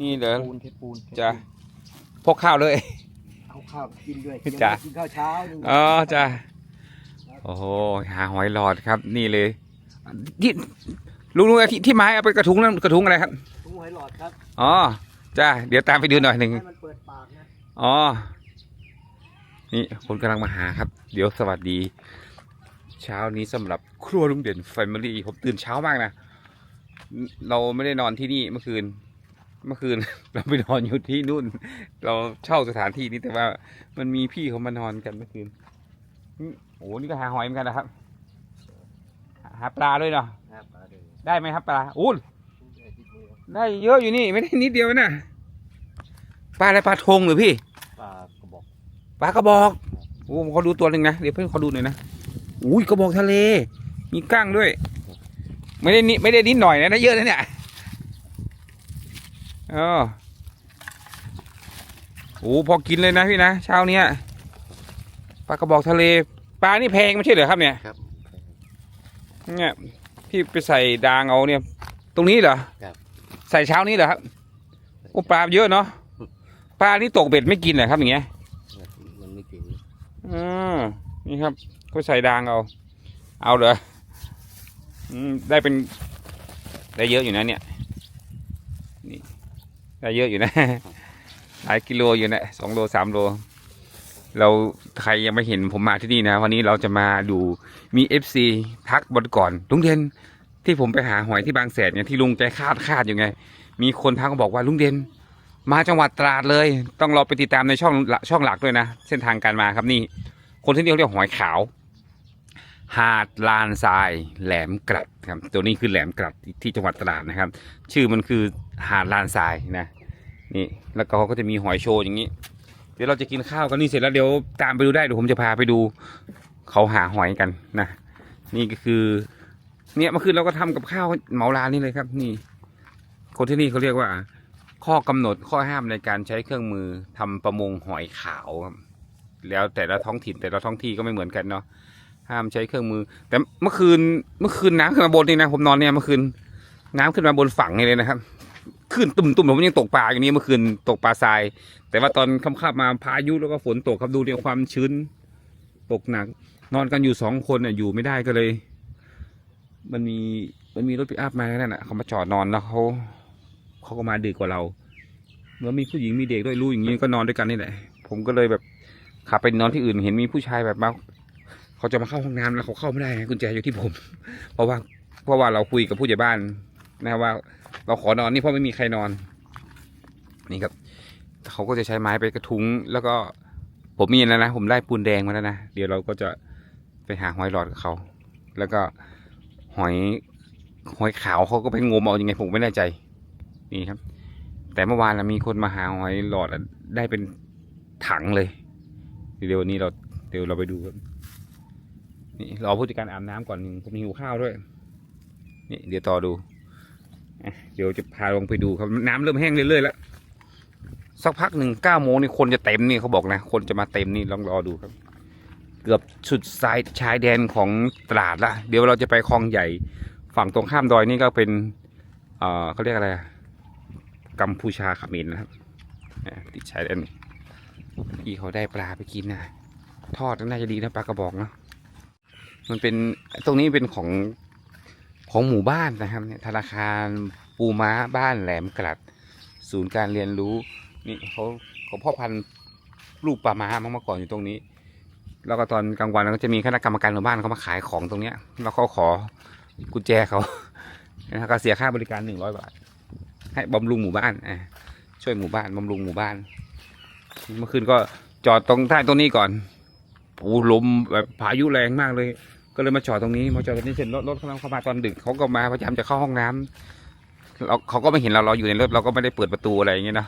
นี่เหรอปูนเทปูนเทปูนจ้ะพกข้าวเลย เอาข้าวกินด้วยจ้ะ กินข้าวเช้านี่อ๋อจ้ะโอ้โหหาหอยหลอดครับ นี่เลยที่ลุงลุงที่ที่ไม้เอาไปกระทุงนั่นกระทุงอะไรครับถุงหอยหลอดครับอ๋อจ้าเดี๋ยวตามไปดูหน่อยหนึ่ง ให้มันเปิดปากนะ อ๋อ นี่คนกำลังมาหาครับ เดี๋ยวสวัสดี เช้านี้สำหรับครัวลุงเด่นแฟมิลี่ผมตื่นเช้ามากนะ เราไม่ได้นอนที่นี่เมื่อคืน เมื่อคืน เราไปนอนอยู่ที่นู่น เราเช่าสถานที่นี้แต่ว่า มันมีพี่เขามานอนกันเมื่อคืนนี่โอ้นี่ก็หาหอยเหมือนกันนะครับ หาปลาด้วยเนาะครับมาดูได้ไหมครับปลาอู้เดี๋ยวที่ดูได้เยอะอยู่นี่ไม่ได้นิดเดียวนะปลาอะไรปลาทงหรือพี่ปลากระบอกปลากระบอกโอ้ผมขอดูตัวหนึ่งนะเดี๋ยวเพื่อนขอดูหน่อยนะอุ้ยกระบอกทะเล มีก้างด้วย ไม่ได้นิไม่ได้นิดหน่อยนะได้เยอะนะเนี่ย เออโอ้พอกินเลยนะพี่นะเช้าเนี้ยปลากระบอกทะเลปลานี่แพงไม่ใช่เหรอครับเนี่ยครับ เนี่ยพี่ไปใส่ดางเอาเนี่ย ตรงนี้เหรอครับ ใส่เช้านี้เหรอครับโอ้ปลาเยอะเนาะปลานี่ตกเบ็ดไม่กินเหรอครับอย่างเงี้ยมันไม่กินอืมนี่ครับก็ใส่ดางเอา เอาเหรออืมได้เป็นได้เยอะอยู่นะเนี่ยนี่ ได้เยอะอยู่นะ หลายกิโลอยู่นะสองโลสามโล เราใครยังไม่เห็นผมมาที่นี่นะ วันนี้เราจะมาดูมีเอฟซีทักบนก่อนลุงเด่นที่ผมไปหาหอยที่บางแสนเนี่ยที่ลุงแกคาดคาดอยู่ไง มีคนทักมาบอกว่าลุงเด่นมาจังหวัดตราดเลย ต้องรอไปติดตามในช่องช่องหลักด้วยนะ เส้นทางการมาครับนี่ คนที่นี่เขาเรียกหอยขาว หาดลานทรายแหลมกลัดครับ ตัวนี้คือแหลมกลัดที่จังหวัดตราดนะครับ ชื่อมันคือหาดลานทรายนะนี่แล้วก็เขาก็จะมีหอยโชว์อย่างนี้ เดี๋ยวเราจะกินข้าวกันนี่เสร็จแล้วเดี๋ยวตามไปดูได้เดี๋ยวผมจะพาไปดูเขาหาหอยกันนะนี่ก็คือ เนี่ยเมื่อคืนเราก็ทำกับข้าวเหมาลานนี่เลยครับ นี่ คนที่นี่เขาเรียกว่า ข้อกำหนดข้อห้ามในการใช้เครื่องมือทำประมงหอยขาวครับแล้วแต่ละท้องถิ่นแต่ละท้องที่ก็ไม่เหมือนกันเนาะ ห้ามใช้เครื่องมือ แต่เมื่อคืนเมื่อคืนน้ำขึ้นมาบนนี่นะผมนอนเนี่ยเมื่อคืนน้ำขึ้นมาบนฝั่งนี่เลยนะครับขึ้นตุ่มๆผมยังตกปลาอย่างนี้เมื่อคืนตกปลาทราย แต่ว่าตอนค่ำๆมาพายุแล้วก็ฝนตกครับดูเนี่ยความชื้น ตกหนัก นอนกันอยู่สองคนน่ะอยู่ไม่ได้ก็เลย มันมีมันมีรถปิกอัพมาแนั่นน่ะเขามาจอดนอนแล้วเขาเขาก็มาดึกกว่าเราแล้วมีผู้หญิงมีเด็กด้วยรู้อย่างนี้ก็นอนด้วยกันนี่แหละผมก็เลยแบบขับไปนอนที่อื่น เห็นมีผู้ชายแบบมา เขาจะมาเข้าห้องน้ำแล้วเขาเข้าไม่ได้กุญแจอยู่ที่ผม เพราะว่าเพราะว่าเราคุยกับผู้ใหญ่บ้านนะว่า เราขอนอนนี่เพราะไม่มีใครนอน นี่ครับเขาก็จะใช้ไม้ไปกระทุ้งแล้วก็ผมมีแล้วนะ ผมได้ปูนแดงมาแล้วนะเดี๋ยวเราก็จะไปหาหอยหลอดกับเขาแล้วก็หอยหอยขาวเขาก็ไปงมเอาอยังไงผมไม่แน่ใจ นี่ครับ แต่เมื่อวานนะมีคนมาหาหอยหลอดได้เป็นถังเลย เดี๋ยววันนี้เราเดี๋ยวเราไปดูครับ นี่รอผู้จัดการอาบน้ำก่อนผมหิวข้าวด้วย นี่เดี๋ยวต่อดู เดี๋ยวจะพาลงไปดูครับน้ำเริ่มแห้งเรื่อยๆแล้วสักพักหนึ่งเก้าโมงนี่คนจะเต็มนี่เขาบอกนะ คนจะมาเต็มนี่ลองรอดูครับ เกือบสุดสายชายแดนของตราดละเดี๋ยวเราจะไปคลองใหญ่ ฝั่งตรงข้ามดอยนี่ก็เป็นเอ่อเขาเรียกอะไรกัมพูชาขมรนะครับติดชายแดนพี่เขาได้ปลาไปกินนะทอดน่าจะดีนะปลากระบอกเนาะ มันเป็นตรงนี้เป็นของของหมู่บ้านนะครับเนี่ยธนาคารปูม้าบ้านแหลมกลัด ศูนย์การเรียนรู้นี่เขาเขาพ่อพันธุ์ลูกปลาม้ามาเมื่อก่อนอยู่ตรงนี้ แล้วก็ตอนกลางวันก็จะมีคณะกรรมการหมู่บ้านเขามาขายของตรงเนี้ยแล้วเขาขอกุญแจเขานะครับก็เสียค่าบริการหนึ่งร้อยบาท ให้บำรุงหมู่บ้านอ่าช่วยหมู่บ้านบำรุงหมู่บ้าน เมื่อคืนก็จอดตรงใต้ต้นนี้ก่อนโอ้ลมแบบพายุแรงมากเลย ก็เลยมาจอดตรงนี้มาจอดตรงนี้เสร็จรถรถเขาเข้ามาตอนดึกเขาก็มาพยายามจะเข้าห้องน้ำเราเขาก็ไม่เห็นเราเราอยู่ในรถเราก็ไม่ได้เปิดประตูอะไรอย่างเงี้ยนะ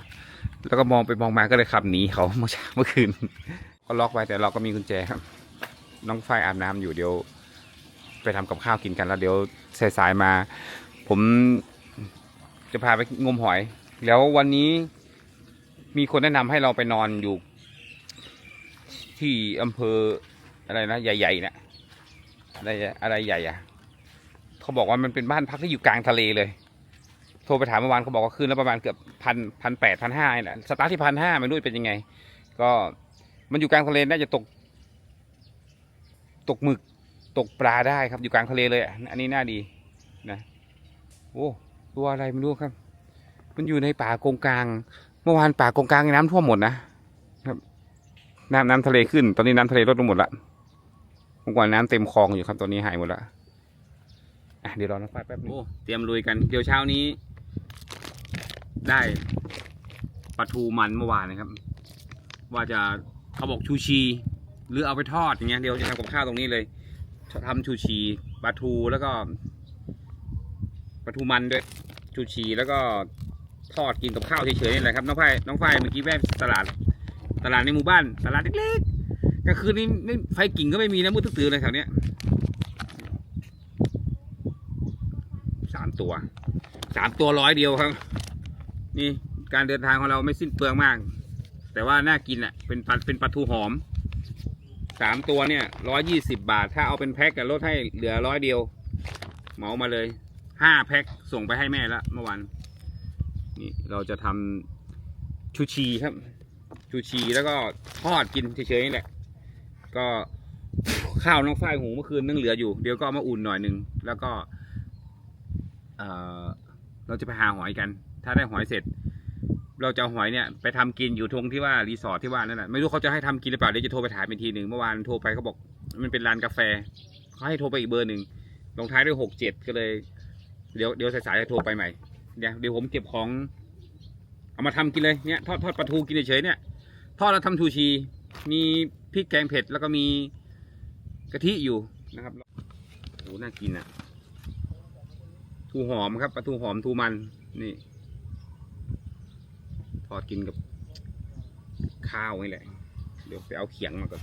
แล้วก็มองไปมองมาก็เลยขับหนีเขาเมื่อเช้าเมื่อคืนก็ล็อกไว้แต่เราก็มีกุญแจครับ น้องฝ้ายอาบน้ำอยู่เดี๋ยว ไปทำกับข้าวกินกันแล้วเดี๋ยวสายๆมา ผมจะพาไปงมหอย แล้ววันนี้มีคนแนะนำให้เราไปนอนอยู่ ที่อำเภออะไรนะ ใหญ่ๆนะ อะไรอะไรใหญ่อะเขาบอกว่ามันเป็นบ้านพักที่อยู่กลางทะเลเลย โทรไปถามเมื่อวานเขาบอกว่าคืนและประมาณเกือบพันพันแปดพันห้าแหละสตาร์ทที่พันห้าไม่รู้เป็นยังไง ก็มันอยู่กลางทะเลน่าจะตก ตกหมึกตกปลาได้ครับอยู่กลางทะเลเลยอะอันนี้น่าดีนะโอ้ตัวอะไรไม่รู้ครับ มันอยู่ในป่ากงกลาง เมื่อวานป่ากงกลางน้ำท่วมหมดนะครับน้ำน้ำทะเลขึ้น ตอนนี้น้ำทะเลลดลงหมดละ เมื่อก่อนน้ำเต็มคลองอยู่ครับตอนนี้หายหมดละอะเดี๋ยวรอน้ำฟ้าแป๊บนึงเตรียมลุยกันเดี๋ยวเช้านี้ ได้ปลาทูมันเมื่อวานนะครับ ว่าจะเขาบอกชูชี หรือเอาไปทอดอย่างเงี้ยเดี๋ยวจะทำกับข้าวตรงนี้เลยทำชูชีปลาทูแล้วก็ปลาทูมันด้วยชูชีแล้วก็ทอดกินกับข้าวเฉยๆนี่แหละครับน้องฝ้ายน้องฝ้าเมื่อกี้แวะตลาด ตลาดในหมู่บ้านตลาดเล็กๆ กลางคืนนี้ไม่ไฟกิ่งก็ไม่มีนะมืดตื้อเลยแถวเนี้ยสามตัวสามตัวร้อยเดียวครับ นี่การเดินทางของเราไม่สิ้นเปลืองมาก แต่ว่าน่ากินอะเป็นปลาเป็นปลาทูหอมสามตัวเนี่ยร้อยยี่สิบบาท ถ้าเอาเป็นแพ็คกับลดให้เหลือร้อยเดียวเหมามาเลยห้าแพ็คส่งไปให้แม่ละเมื่อวานนี่เราจะทำชูชีครับชูชีแล้วก็ทอดกินเฉยๆนี่แหละ ก็ข้าวน้องฝ้ายหุงเมื่อคืนนึงเหลืออยู่ เดี๋ยวก็เอามาอุ่นหน่อยหนึ่งแล้วก็เออเราจะไปหาหอยกัน ถ้าได้หอยเสร็จ เราจะหอยเนี่ยไปทำกินอยู่ตรงที่ว่ารีสอร์ทที่ว่านั่นแหละไม่รู้เขาจะให้ทำกินหรือเปล่าเดี๋ยวจะโทรไปถามอีกทีหนึ่งเมื่อวานโทรไปเขาบอก มันเป็นร้านกาแฟเขาให้โทรไปอีกเบอร์หนึ่งลงท้ายด้วยหกเจ็ดก็เลย เดี๋ยวเดี๋ยวสายๆจะโทรไปใหม่เดี๋ยวเดี๋ยวผมเก็บของเอามาทำกินเลยเนี่ยทอดทอดปลาทูกินเฉยเนี่ยทอดแล้วทำชูชีมี พริกแกงเผ็ดแล้วก็มีกะทิอยู่นะครับโอ้น่ากินอะทูหอมครับปลาทูหอมทูมันนี่ทอดกินกับข้าวนี่แหละ เดี๋ยวไปเอาเขียงมาก่อน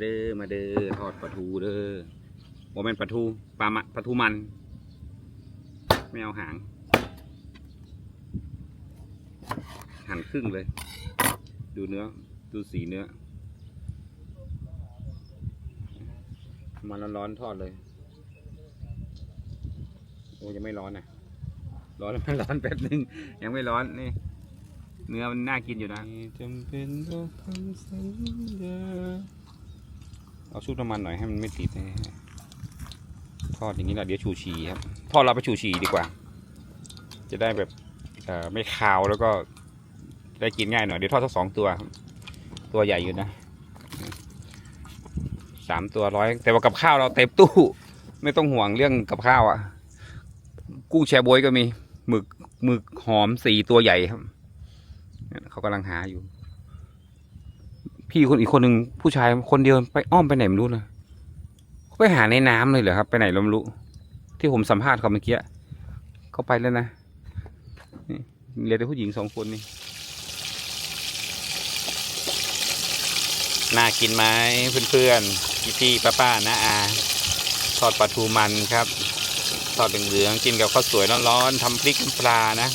เด้อมาเด้อทอดปลาทูเด้อโมเป็นปลาทูปลามะปลาทูมัน ไม่เอาหาง หั่นครึ่งเลย ดูเนื้อ ดูสีเนื้อมันร้อนๆทอดเลย โอ้ยังไม่ร้อนนะร้อนแล้วมันร้อนแป๊บนึง ยังไม่ร้อนนี่เนื้อมันน่ากินอยู่นะจำเป็นต้องทำสัญญา เอาชุบน้ำมันหน่อยให้มันไม่ติดทอดอย่างนี้แหละเดี๋ยวชูชีครับทอดเราไปชูชีดีกว่า จะได้แบบไม่คาวแล้วก็ได้กินง่ายหน่อยเดี๋ยวทอดสักสองตัว ตัวใหญ่อยู่นะสามตัวร้อยแต่ว่ากับข้าวเราเต็มตู้ ไม่ต้องห่วงเรื่องกับข้าวอะ่ะ กุ้งแชบวยก็มีหมึกหมึกหอมสี่ตัวใหญ่ครับเขากำลังหาอยู่ พี่คนอีกคนหนึ่งผู้ชายคนเดียวไปอ้อมไปไหนไม่รู้นะเขาไปหาในน้ำเลยเหรอครับ ไปไหนเราไม่รู้ ที่ผมสัมภาษณ์เขาเมื่อกี้เขาไปแล้วนะนี่เหลือแต่ผู้หญิงสองคนนี่น่ากินไหมเพื่อนๆพี่พี่ป้าป้าๆนะอาทอดปลาทูมันครับ ทอดเหลืองๆกินกับข้าวสวยร้อนๆทำพริกปลานะ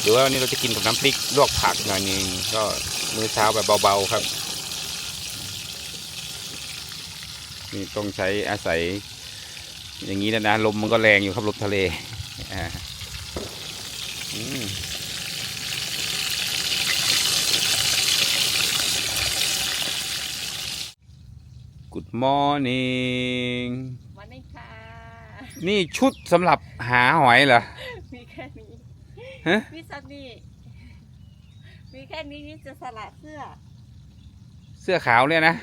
หรือว่าวันนี้เราจะกินกับน้ำพริกลวกผักหน่อยนึงก็มื้อเช้าแบบเบาๆครับ นี่ต้องใช้อาศัย อย่างนี้นะนะลมมันก็แรงอยู่ครับลมทะเลอ่าอืม Good morning วันนี้ค่ะ นี่ชุดสำหรับหาหอยเหรอ มีแค่นี้ฮะวิสันนี่มีแค่นี้นี่จะสละเสื้อ เสื้อขาวเนี่ยนะ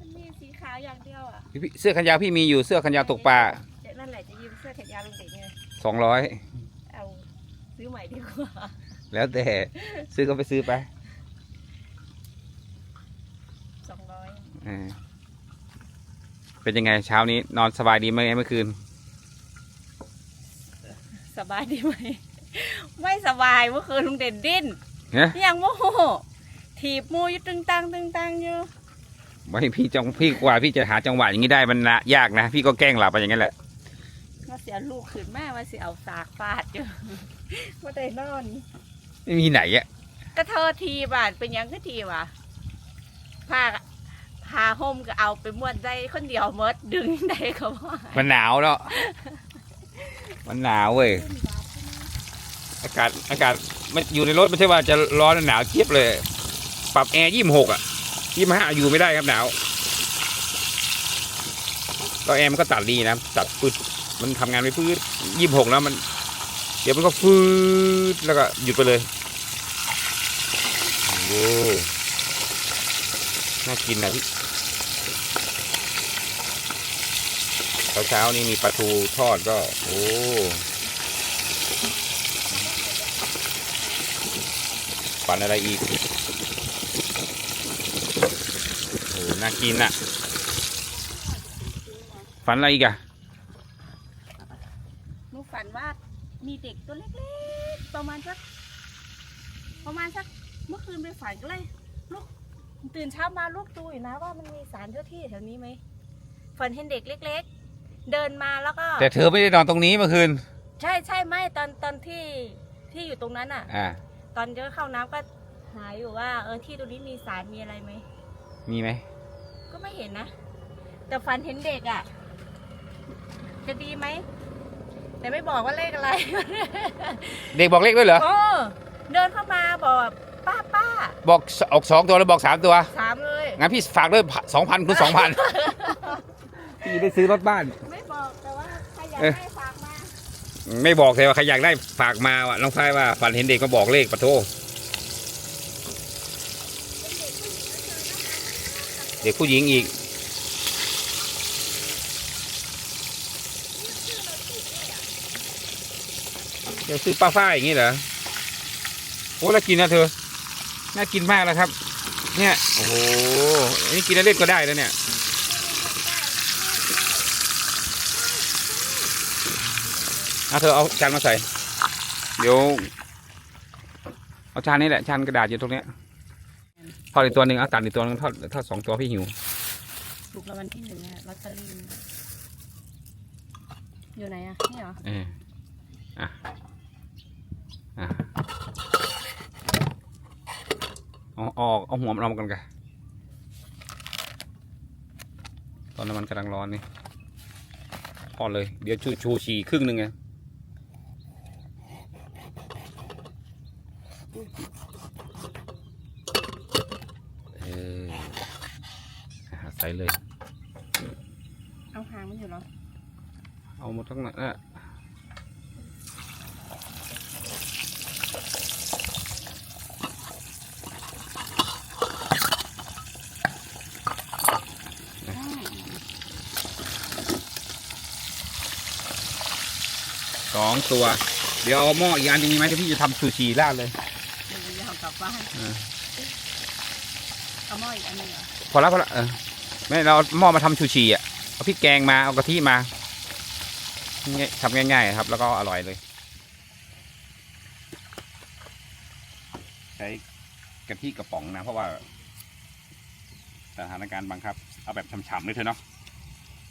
มันมีสีขาวอย่างเดียวอะ พี่เสื้อแขนยาวพี่มีอยู่เสื้อแขนยาวตกปลาเดี๋ยวนั่นแหละจะยืมเสื้อแขนยาวลงเด็กไงสองร้อยเอาซื้อใหม่ดีกว่าแล้วแต่ซื้อก็ไปซื้อไปสองร้อยอ่าเป็นยังไงเช้านี้นอนสบายดีไหมเมื่อคืน สบายดีไหมไม่สบายเมื่อคืนลุงเด่นดิ้นเนี่ยยังโมโหถีบมูอยู่ตึงตังตึงตังอยู่ ไม่พี่จังพี่กว่าพี่จะหาจังหวะอย่างนี้ได้มันนะยากนะ พี่ก็แกล้งหลับไปอย่างนั้นแหละมาเสียลูกขึ้นมาว่าสิเอาสากฟาดอยู่ว่าได้นอนไม่มีไหนอะก็เธอทีบาดเป็นหยังก็ทีวะผ้าผ้าห่มก็เอาไปม้วนได้คนเดียวหมดดึงได้เขาว่ามันหนาวเนาะมันหนาวเว้ยอากาศอากาศมันอยู่ในรถไม่ใช่ว่าจะร้อนหนาวเจี๊ยบเลย ปรับแอร์ยี่สิบหกอะ ยี่ห้าอยู่ไม่ได้ครับหนาวแล้วแอร์มันก็ตัดดีนะตัดปืดมันทำงานไม่ปืดยี่สิบหกแล้วมัน เดี๋ยวมันก็ฟืดแล้วก็หยุดไปเลยโอ้น่ากินนะพี่เช้าๆนี่มีปลาทูทอดก็ โอ้ฝันอะไรอีก โอ้ น่ากินน่ะ ฝันอะไรอีกอะหนูฝันว่ามีเด็กตัวเล็กๆ ประมาณสักประมาณสักเมื่อคืนไปฝันก็เลยลูกตื่นเช้ามาลูกดูอยู่นะว่ามันมีสารเจ้าที่แถวนี้ไหมฝันเห็นเด็กเล็ก ๆ เดินมาแล้วก็แต่เธอไม่ได้นอนตรงนี้เมื่อคืน ใช่ใช่ไม่ตอนตอนที่ที่อยู่ตรงนั้นอะ อ่า ตอนเดินเข้าน้ำก็หาอยู่ว่า เออที่ตรงนี้มีสารมีอะไรไหมมีไหม ก็ไม่เห็นนะ แต่ฝันเห็นเด็กอะ จะดีไหม แต่ไม่บอกว่าเลขอะไร เด็กบอกเลขด้วยเหรอ โอ้เดินเข้ามาบอกว่าป้าป้าบอกออกสองตัวแล้วบอกสามตัว ถามเลย งั้นพี่ฝากด้วยสองพันคูณสองพันพี่ได้ซื้อรถบ้าน ไม่บอกแต่ว่าใครอยากเอ๊ะให้ฝากมา ไม่บอกเลยว่าใครอยากได้ฝากมาว่ะน้องฝ้ายว่าฝันเห็นเด็กก็บอกเลขปะโท เด็กผู้หญิงอีกเดี๋ยวซื้อปลาฝ้ายอย่างนี้เหรอ โอ้แล้วกินนะเธอ น่ากินมากแล้วครับ เนี่ย โอ้โหอันนี้กินเล่นก็ได้แล้วเนี่ยเอาเธอเอาจานมาใส่ เดี๋ยว เอาจานนี้แหละจานกระดาษอยู่ตรงเนี้ย ทอดอีกตัวหนึ่งเอาตัดอีกตัวหนึงทอดทอดสองตัวพี่หิวถูกรางวัลที่หนึ่งอะลอตเตอรี่อยู่ไหนอะนี่เหรอเอออะอะเอาเอาออกเอาหัวมันออกมากันกันตอนน้ำมันกำลังร้อนนี่ทอดเลย เดี๋ยวชูชูชีครึ่งหนึ่งไงเอออะ ใส่เลย เอาหางมันอยู่เหรอ เอาหมดทั้งนั้นอะสองตัว เดี๋ยวเอาหม้ออีกอันหนึงมีไหมที่พี่จะทำซูชิราดเลยเดี๋ยวจะเอากลับบ้านเออเอาหม้ออีกอันหนึงเหรอพอแล้วพอแล้วเออ ไม่เราเอาหม้อมาทำซูชิอะเอาพริกแกงมาเอากะทิมาง่ายทำง่ายๆครับ แล้วก็อร่อยเลยใช้กะทิกระป๋องนะ เพราะว่าสถานการณ์บังคับ เอาแบบฉ่ำๆเลยเถอะเนาะ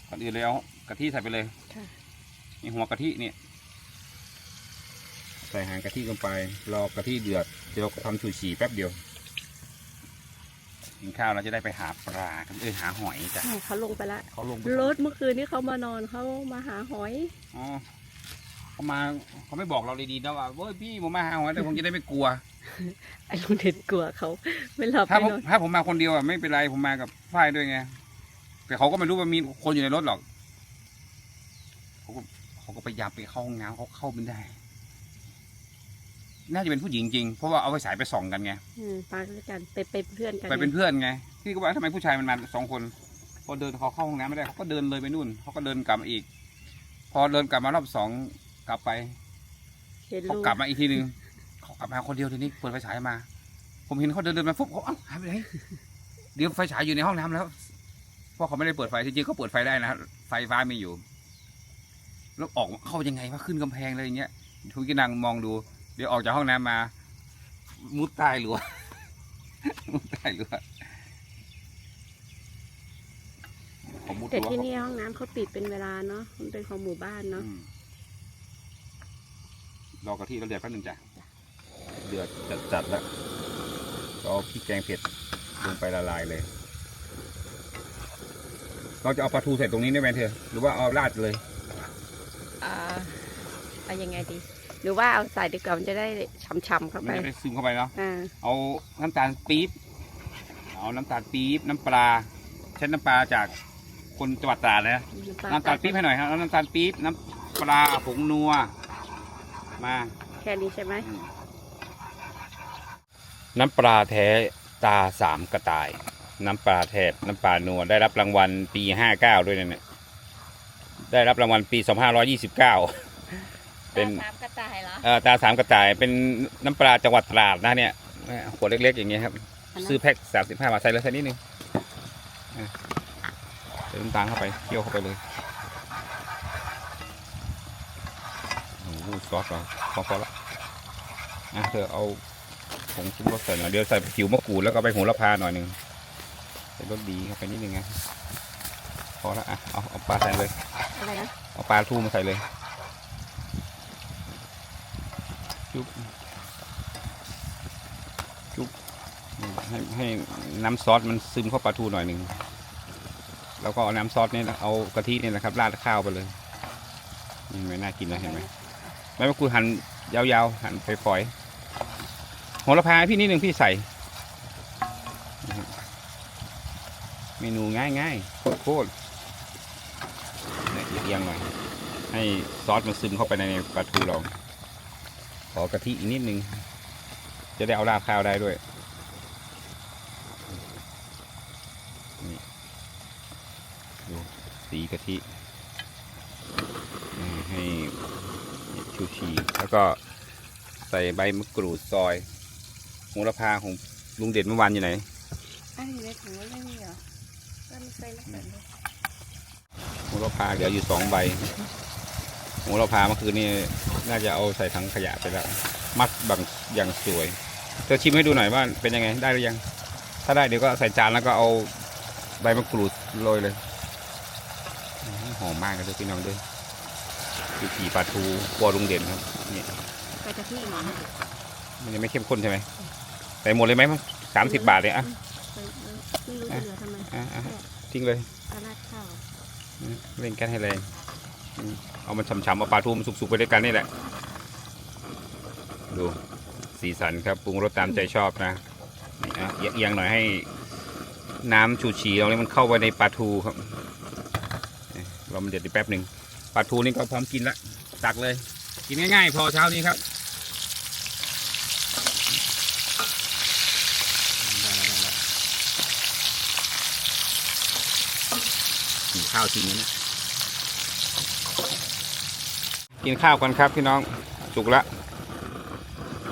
ก่อนอื่นเลยเอากะทิใส่ไปเลยนี่หัวกะทิเนี่ยใส่หางกะทิลงไปรอกะทิเดือดเดี๋ยวเราก็ทำซูชิแป๊บเดียว กินข้าวเราจะได้ไปหาปลากันเออหาหอยจ้ะเขาลงไปละเขาลงไปรถเมื่อคืนที่เขามานอนเขามาหาหอยอ๋อเขามาเขาไม่บอกเราดีๆนะว่าเว้ยพี่ผมมาหาหอยแต่ผมจะได้ไม่กลัวไอ้ลุงเด็ดกลัวเขาไม่หลับถ้าไม่ผมนอนถ้าผมมาคนเดียวอะไม่เป็นไรผมมากับฝ้ายด้วยไงแต่เขาก็ไม่รู้ว่ามีคนอยู่ในรถหรอกเขาก็เขาก็พยายามไปเข้าห้องน้ำเขาเข้าไม่ได้ น่าจะเป็นผู้หญิงจริง เพราะว่าเอาไฟฉายไปส่องกันไง อืมไปด้วยกันไปเป็นเพื่อนกันไปเป็นเพื่อนไง พี่ก็บอกว่าทำไมผู้ชายมันมาสองคน พอเดินเขาเข้าห้องน้ำไม่ได้เขาก็เดินเลยไปนู่นเขาก็เดินกลับมาอีก พอเดินกลับมารอบสองกลับไปเห็นเขาลุงกลับมาอีกทีหนึ่งเขากลับมาคนเดียวทีนี้เปิดไฟฉายมา ผมเห็นเขาเดินเดินมาฟุบเขาเอ้าหายไปไหนเดี๋ยวไฟฉายอยู่ในห้องน้ำแล้วเพราะเขาไม่ได้เปิดไฟจริงๆเขาเปิดไฟได้นะไฟฟ้ามีอยู่ แล้วออกเข้ายังไงวะขึ้นกำแพงอะไรอย่างเงี้ยทุกทีนั่งมองดู เดี๋ยวออกจากห้องน้ำมา มุดใต้รั้วมุดใต้รั้วของมุดแต่รั้วที่นี่ห้องน้ำเขาปิดเป็นเวลาเนาะมันเป็นของหมู่บ้านเนาะอืมรอกะทิเราเดือดแป๊บนึงจ้ะเดือดจัดจัดๆแล้วก็เอาพริกแกงเผ็ดลงไปละลายเลย เราจะเอาปลาทูใส่ตรงนี้ได้ไหมเธอ หรือว่าเอาราดเลย อ่าเอายังไงดี หรือว่าเอาใส่ดีกว่ามันจะได้ช่ำๆเข้ามัไปนจะได้ซึมเข้าไปเนาะอ่าเอาน้ำตาลปี๊บเอาน้ำตาลปี๊บน้ำปลาใช้น้ำปลาจากคนจังหวัดตราดเลยนะน้ำตาลปี๊บให้หน่อยครับเอาน้ำตาลปี๊บน้ำปลาผงนัวมาแค่นี้ใช่ไหมน้ำปลาแท้ตาสามกระต่าย น้ำปลาแทบน้ำปลานัวได้รับรางวัลปีห้าเก้าด้วยนะเนี่ยได้รับรางวัลปีสองห้าร้อยี่สิบเก้า เป็นตามกระต่ายเหรอเอ่อตาสามกระต่ายเป็นน้ำปลาจังหวัดตราดนะเนี่ยขวดเล็กๆอย่างเงี้ยครับอันนั้นซื้อแพ็คสามสิบห้าบาทใส่เลยใส่นิดนึงอะใส่น้ำตาลเข้าไปเคี่ยวเข้าไปเลยโอ้โหซอสเหรอพอพอละอะเธอเอาผงชูรสใส่หน่อยเดี๋ยวใส่ผิวมะกรูดแล้วก็ใบโหระพาหน่อยหนึ่งใส่รสดีเข้าไปนิดนึงนะพอละอะเอาเอาปลาใส่เลยอะไรนะเอาปลาทูมาใส่เลย จุ๊บจุ๊บให้ให้น้ำซอสมันซึมเข้าปลาทูหน่อยหนึ่งแล้วก็เอาน้ำซอสเนี่ยเอากะทิเนี่ยนะครับราดข้าวไปเลยนี่ไม่น่ากินนะเห็นไหมใบมะกรูดหั่นยาวๆหั่นฝอยๆโหระพาพี่นิดหนึ่งพี่ใส่ เมนูง่ายๆโคตรๆเนี่ยเอียงหน่อยให้ซอสมันซึมเข้าไปในปลาทูเรา ขอกะทิอีกนิดนึง จะได้เอาราดข้าวได้ด้วยนี่ดูสีกะทิอืมให้ชูชี แล้วก็ใส่ใบมะกรูดซอยโหระพาของลุงเด่นเมื่อวานอยู่ไหนอันนี้ในถุงไม่มีเหรอก็ไม่ใส่แล้วกันเลยโหระพาเดี๋ยวอยู่สองใบ โหระพาเมื่อคืนนี้น่าจะเอาใส่ถังขยะไปแล้วมัดบังอย่างสวยเธอชิมให้ดูหน่อยว่าเป็นยังไงได้หรือยัง ถ้าได้เดี๋ยวก็ใส่จานแล้วก็เอาใบมะกรูดโรยเลยอื้อหือหอมมากเลยพี่น้องด้วยคือผีปลาทูครัวลุงเด่นครับนี่ไปจะที่หมอมันยังไม่เข้มข้นใช่ไหมใส่หมดเลยไหมสามสิบบาทเลยอะไม่รู้จะเหลือทำไมอะอะทิ้งเลยเอาราดข้าวอืมเร่งแก๊สให้แรงอืม เอามันฉ่ำๆเอาปลาทูมันสุกๆไปด้วยกันนี่แหละ ดูสีสันครับปรุงรสตามใจชอบนะนี่ะเอียงๆหน่อยให้น้ำชูชีเราเนี่ยมันเข้าไปในปลาทูครับ เรามันเดือดอีกแป๊บหนึ่งปลาทูนี่ก็พร้อมกินละตักเลย กินง่ายๆ พอเช้านี้ครับได้แล้วได้แล้วกินข้าวจริงนะเนี่ย กินข้าวกันครับพี่น้องสุกละ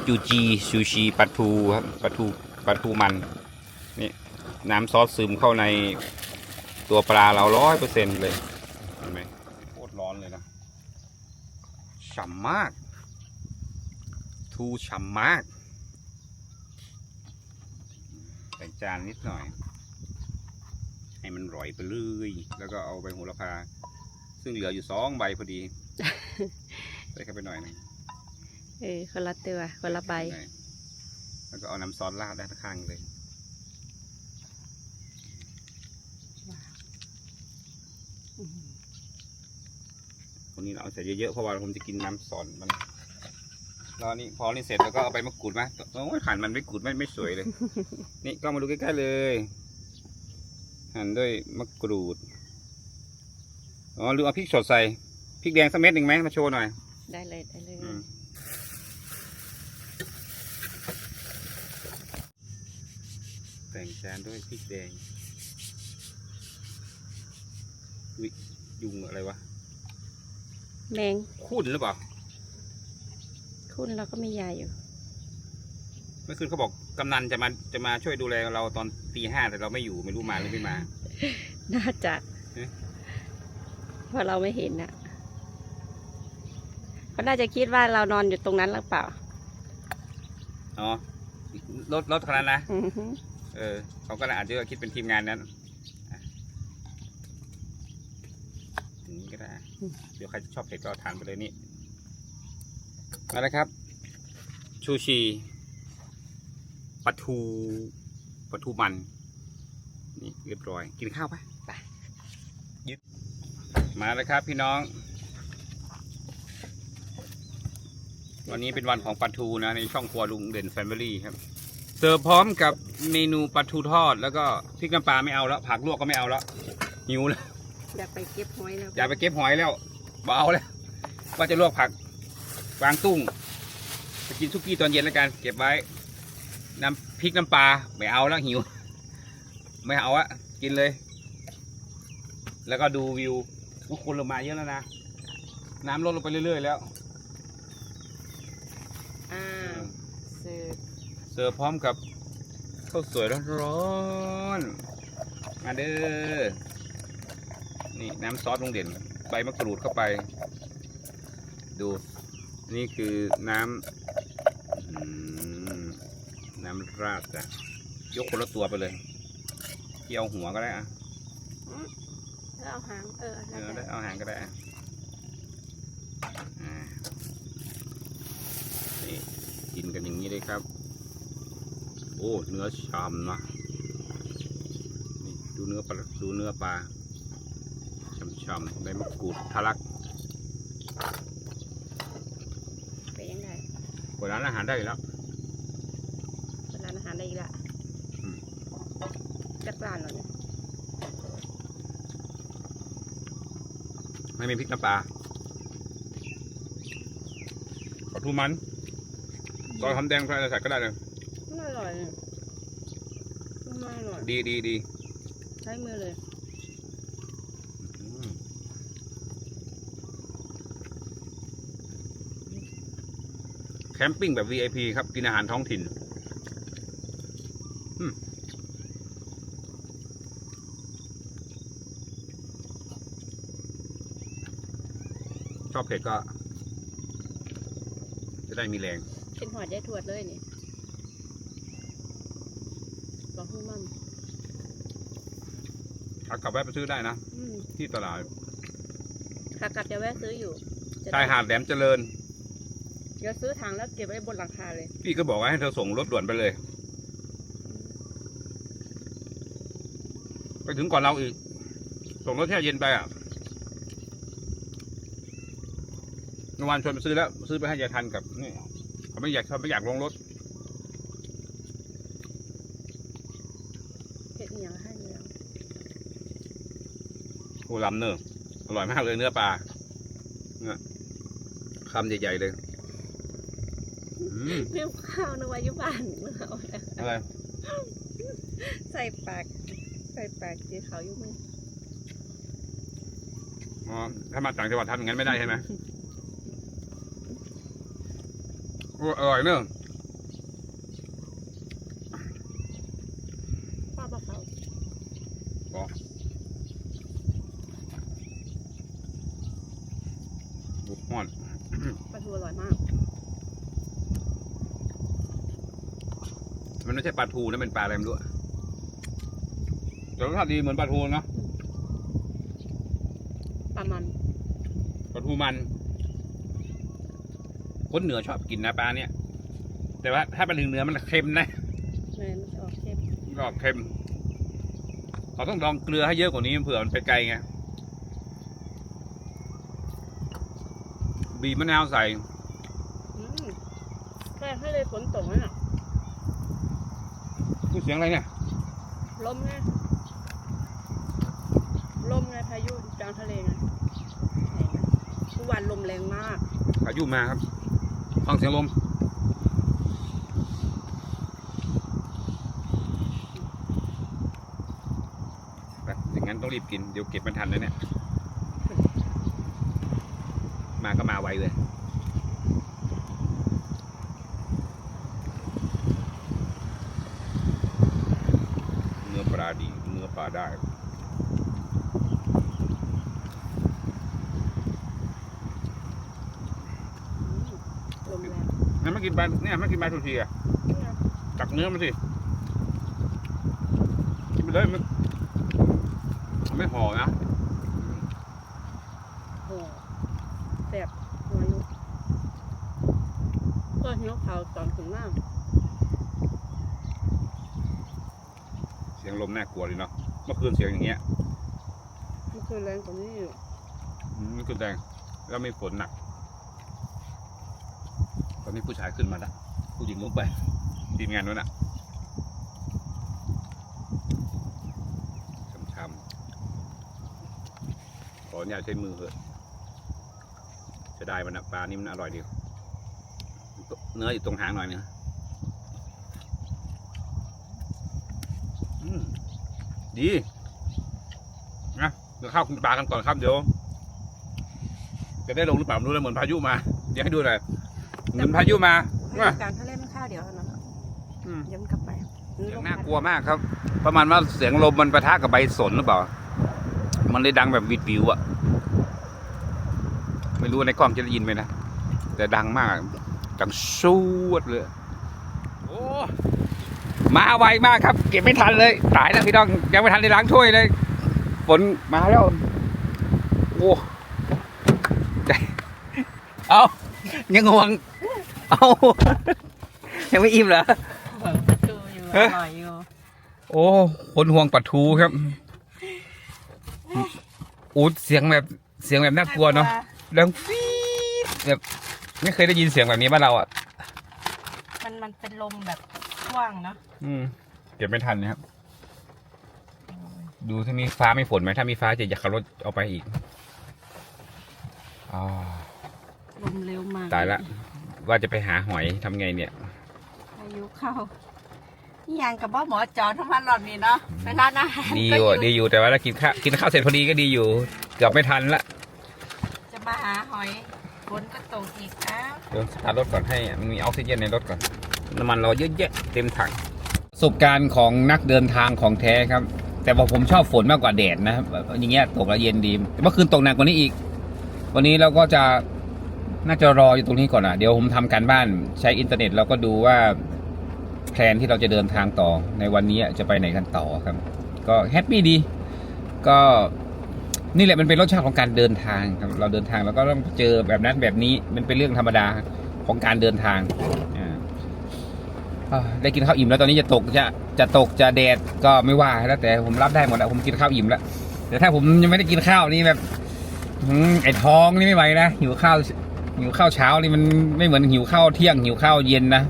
จูจีซูชิปลาทูครับปลาทูปลาทูมันนี่น้ำซอสซึมเข้าในตัวปลาเราร้อยเปอร์เซ็นต์เลยเห็นไหมโคตรร้อนเลยนะฉ่ำมาก ทูฉ่ำมากใส่จานนิดหน่อย ให้มันร่อยไปเลย แล้วก็เอาใบโหระพา ซึ่งเหลืออยู่สองใบพอดี ใส่เข้าไปหน่อยหนึงเออคนละตัวคนละใบแล้วก็เอาน้ำซอสราดด้านข้างเลยคนนี้เราเอาใส่เยอะๆเพราะว่าผมจะกินน้ำซอสมันแล้วนี่พอนี่เสร็จแล้วก็เอาใบมะกรูดมาโอ้ยหั่นมันไม่กรูดไม่ไม่สวยเลย นี่ก็มาดูใกล้ๆเลย หั่นด้วยมะกรูดอ๋อหรือเอาพริกสดใส่ พริกแดงสักเม็ดหนึ่งไหมมาโชว์หน่อย ได้เลยได้เลย อืมแต่งจานด้วยพริกแดงวิยุงอะไรวะแมงขุ่นหรือเปล่า คุณเราก็มียาอยู่ เมื่อคืนเขาบอกกำนันจะมาจะมาช่วยดูแลเราตอนตีห้าแต่เราไม่อยู่ไม่รู้มาหรือไม่มา น่าจะเอ๊ะ เพราะเราไม่เห็นน่ะ เขาน่าจะคิดว่าเรานอนอยู่ตรงนั้นหรือเปล่า อ๋อ รถรถคันนั้นนะ อือฮึเออ เขาก็อาจจะคิดเป็นทีมงานนั้นอย่างนี้ก็ได้ เดี๋ยวใครชอบเผ็ดก็ทานไปเลยนี่ มาแล้วครับ ชูชีปลาทูปลาทูมัน นี่เรียบร้อย กินข้าวปะไปยึดมาแล้วครับพี่น้อง วันนี้เป็นวันของปลาทูนะ ในช่องครัวลุงเด่นแฟมิลี่ครับ เสิร์ฟพร้อมกับเมนูปลาทูทอด แล้วก็พริกน้ำปลาไม่เอาแล้ว ผักลวกก็ไม่เอาแล้วหิวแล้วอยากไปเก็บหอยแล้วอย่าไปเก็บหอยแล้วเบเอาแล้วว่าจะลวกผักวางตุ้งไปกินซุกี้ตอนเย็นแล้วกัน เก็บไว้น้ำพริกน้ำปลาไม่เอาแล้วหิว ไม่เอาอะกินเลย แล้วก็ดูวิวทุกคนลงมาเยอะแล้วนะน้ำลดลงไปเรื่อยๆแล้ว อ่าเสิร์ฟเสิร์ฟพร้อมกับข้าวสวยร้อนๆมาเด้อ นี่น้ำซอสลงเด่น ใบมะกรูดเข้าไป ดู นี่คือน้ำอืมน้ำราดจ้ะยกคนละตัวไปเลยที่เอาหัวก็ได้อะแล้วเอาหางเออเอแล้วอแต่ได้เอาหางก็ได้อะอ่านี่กินกันอย่างนี้เลย ครับ โอ้ เนื้อชามนะนี่ดูเนื้อปลาดูเนื้อปลาช่ำๆใบมะกรูดทะลักไปยังไงกว่าร้านอาหารได้อยู่แล้วเป็นร้านอาหารได้อีกละอืมจัดร้านเหรอเนี่ยไม่มีพริกน้ำปลาปลาทูมัน ตอนทำแดงใส่ใส่ก็ได้เลยมันอร่อยเนี่ยมันอร่อยดีดีดีใช้มือเลยอืมแคมปิ้งแบบ VIP ครับ กินอาหารท้องถิ่นอืมชอบเผ็ดก็ จะได้มีแรง เป็นหอดยายทวดเลยนี่บอกให้มั่มถ้ากลับแวะไปซื้อได้นะ อืมที่ตลาดขากลับจะแวะซื้ออยู่จะได้ชายหาดแหลมเจริญ เดี๋ยวซื้อถังแล้วเก็บไว้บนหลังคาเลย พี่ก็บอกว่าให้เธอส่งรถด่วนไปเลย ไปถึงก่อนเราอีก ส่งรถแช่เย็นไปอะเมื่อวานชวนไปซื้อแล้ว ซื้อไปให้ยายทันกับนี่เขา ไม่อยากเขาไม่อยากลงรถเห็ดเหนียวให้เหนียวโอ้ลำเนอะอร่อยมากเลยเนื้อปลาเนี่ยคำใหญ่ๆเลยอืมเรื่องข้าวนะวายุบานเมื่อเอาแล้วอะไรใส่ปาก ใส่ปากจีเขาวอยุ่มืออ๋อถ้ามาต่างจังหวัดทำอย่างนั้นไม่ได้ใช่ไหมโอ้อร่อยเนอะป้าบอกเขาบุกฮอดปลาทูอร่อยมาก มันไม่ใช่ปลาทูนะเป็นปลาอะไรไม่รู้อะแต่รสชาติดีเหมือนปลาทูนะ ปลามัน ปลาทูมัน คนเหนือชอบกินนะปลาเนี่ย แต่ว่าถ้าเป็นถึงเหนือมันเค็มนะเนยมันจะออกเค็มมันก็เค็มเขาต้องลองเกลือให้เยอะกว่านี้เผื่อมันไปไกลไงบีบมะนาวใส่อืมแค่ให้เลยฝนตกนั่นน่ะพูดเสียงอะไรเนี่ยลมไงลมไงพายุกลางทะเลไงเห็นไหมทุกวันลมแรงมาก พายุมาครับ ฟังเสียงลมแบบอย่างนั้นต้องรีบกิน เดี๋ยวเก็บไม่ทันแล้วเนี่ย มาก็มาไวเลย เนื้อปลาดี เนื้อปลาได้ ลมแรง งั้นไม่กินปลาเนี่ยไม่กินปลาทูชีอะนี่ไงตักเนื้อมาสิกินไปเลยมันมันไม่ห่อนะแสบหัวอยู่ก็หิวเขาวตอนถึงหน้าเสียงลมน่ากลัวเลยเนาะเมื่อคืนเสียงอย่างเงี้ยมันคือแรงกว่านี้อยู่อืมนี่คือแดงแล้วมีฝนหนักต อนนี้ผู้ชายขึ้นมาแล้วผู้หญิงลงไปทีมงานนู้นอะช้ำๆขออนุญาตใช้มือเถอะจะได้มันอะปลานี่มันอร่อยดีเนื้ออยู่ตรงหางหน่อยนึงดีนะเดี๋ยวข้าวกินปลากันก่อนครับเดี๋ยวจะได้ลงหรือเปล่าไม่รู้เลยเหมือนพายุมาเดี๋ยวให้ดูหน่อย มือนพายุมาว่ะการทะเลมันข้าวเดียวเท่านั้นอืมย้ำกลับไปเสียงน่ากลัวมากครับ ประมาณว่าเสียงลมมันปะทะกับใบสนหรือเปล่า มันเลยดังแบบวิดวิวอะไม่รู้ในกล้องจะได้ยินไหมนะ แต่ดังมากดังสูดเลยโอ้มาไวมากครับ เก็บไม่ทันเลยตายแล้วพี่น้องยังไม่ทันได้ล้างถ้วยเลยฝนมาแล้ว โอ้ใจเอายังงวง เอายังไม่อิ่มเหรอดูอยู่อร่อยอยู่โอ้คนห่วงปลาทูครับอูดเสียงแบบเสียงแบบน่ากลัวเนาะดังฟีดแบบไม่เคยได้ยินเสียงแบบนี้บ้านเราอะ มันมันเป็นลมแบบกว้างเนาะอืมเก็บไม่ทันนะครับ ดูถ้ามีฟ้าไม่ฝนไหมถ้ามีฟ้าจะอยากขับรถเอาไปอีกอาลมเร็วมากตายละ ว่าจะไปหาหอยทำไงเนี่ยพายุเข้านี่ยังกับว่าหมอจอทุกวันหลอดนี่เนาะไปร้านอาหารดีอก็ยู่ดีอยู่แต่ว่าถ้ากินข้าวกินข้าวเสร็จพอดีก็ดีอยู่ เกือบไม่ทันละจะมาหาหอยฝนก็ตกอีกอ้าวเดี๋ยวสตาร์ทรถก่อนให้มันมีออกซิเจนในรถก่อนน้ำมันเราเยอะแยะเต็มถังประสบการณ์ของนักเดินทางของแท้ครับ แต่ว่าผมชอบฝนมากกว่าแดดนะครับแบบอย่างเงี้ยตกแล้วเย็นดีแต่เมื่อคืนตกหนักกว่านี้อีก วันนี้เราก็จะ น่าจะรออยู่ตรงนี้ก่อนอะ เดี๋ยวผมทำการบ้านใช้อินเทอร์เน็ตเราก็ดูว่าแพลนที่เราจะเดินทางต่อในวันนี้จะไปไหนกันต่อครับ ก็แฮปปี้ดี ก็นี่แหละมันเป็นรสชาติของการเดินทางครับเราเดินทางเราก็ต้องเจอแบบนั้นแบบนี้มันเป็นเรื่องธรรมดาของการเดินทางอ่าได้กินข้าวอิ่มแล้วตอนนี้จะตกจะจะตกจะแดดก็ไม่ว่าแล้วแต่ผมรับได้หมดแล้วผมกินข้าวอิ่มแล้วแต่ถ้าผมยังไม่ได้กินข้าวนี่แบบไอ้ท้องนี่ไม่ไหวนะหิวข้าว หิวข้าวเช้านี่มันไม่เหมือนหิวข้าวเที่ยงหิวข้าวเย็นนะ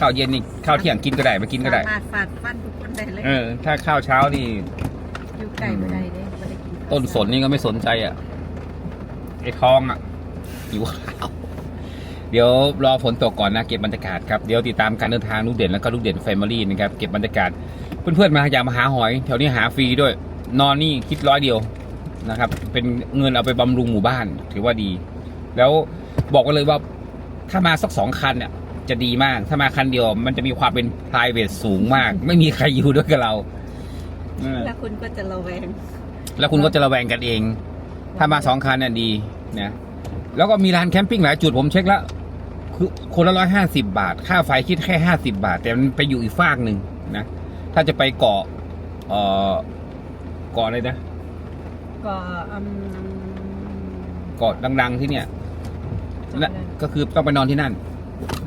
ข้าวเย็นนี่ข้าวเที่ยงกินก็ได้ไม่กินก็ได้ สามารถฟาดฟันทุกคนได้เลยเออ ถ้าข้าวเช้านี่ อยู่ไก่ไม่ได้เลยไม่ได้กินต้นสนนี่ก็ไม่สนใจอะไอ้ท้องอะหิวข้าวเดี๋ยวรอฝนตกก่อนนะเก็บบรรยากาศครับเดี๋ยวติดตามการเดินทางลูกเด่นแล้วก็ลูกเด่นแฟมิลี่นะครับเก็บบรรยากาศเพื่อนๆมาอยากมาหาหอย แถวนี้หาฟรีด้วย นอนนี่คิดร้อยเดียวนะครับ เป็นเงินเอาไปบำรุงหมู่บ้านถือว่าดี แล้ว บอกกันเลยว่าถ้ามาสักสองคันเนี่ยจะดีมาก ถ้ามาคันเดียวมันจะมีความเป็น p r i v a t สูงมาก ไม่มีใครอยู่ด้วยกับเราเออแล้วคุณก็จะระแวง แล้วคุณก็จะระแวงกันเอง ถ้ามาสองคันเนี่ยดีนะแล้วก็มีร้านแคมปิ้งหลายจุดผมเช็คแล้วคือคนละร้อยห้าสิบาท ค่าไฟคิดแค่ห้าสิบาท แต่มันไปอยู่อีกฟากหนึ่งนะ ถ้าจะไปเกาะเอ่อเกาะอะไรนะก็อืมเกาะดัง ๆที่เนี่ย นั่นก็คือต้องไปนอนที่นั่น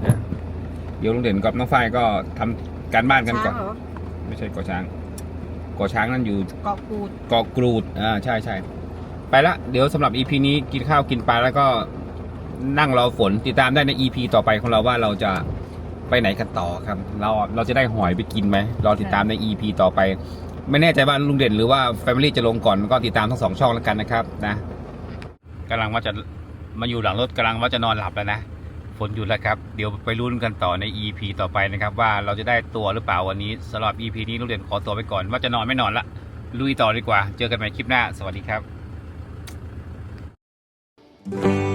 นะเดี๋ยวลุงเด่นกับน้องฝ้ายก็ทำการบ้านกันก่อน ช้างเหรอไม่ใช่เกาะช้างเกาะช้างนั่นอยู่ เกาะกูด เกาะกรูด อ่า ใช่ใช่ ไปละ เดี๋ยวสำหรับ EP นี้กินข้าวกินปลาแล้วก็นั่งรอฝนติดตามได้ใน EP ต่อไปของเราว่าเราจะไปไหนกันต่อครับ เราเราจะได้หอยไปกินไหมรอติดตามใน EP ต่อไป ไม่แน่ใจว่าลุงเด่นหรือว่า Family จะลงก่อนก็ติดตามทั้งสองช่องแล้วกันนะครับนะกำลังว่าจะ มาอยู่หลังรถกำลังว่าจะนอนหลับแล้วนะฝนหยุดแล้วครับ เดี๋ยวไปรุ่นกันต่อใน EP ต่อไปนะครับ ว่าเราจะได้ตัวหรือเปล่าวันนี้สำหรับ EP นี้ลูกเรียนขอตัวไปก่อน ว่าจะนอนไม่นอนละลุยต่อดีกว่า เจอกันใหม่คลิปหน้า สวัสดีครับ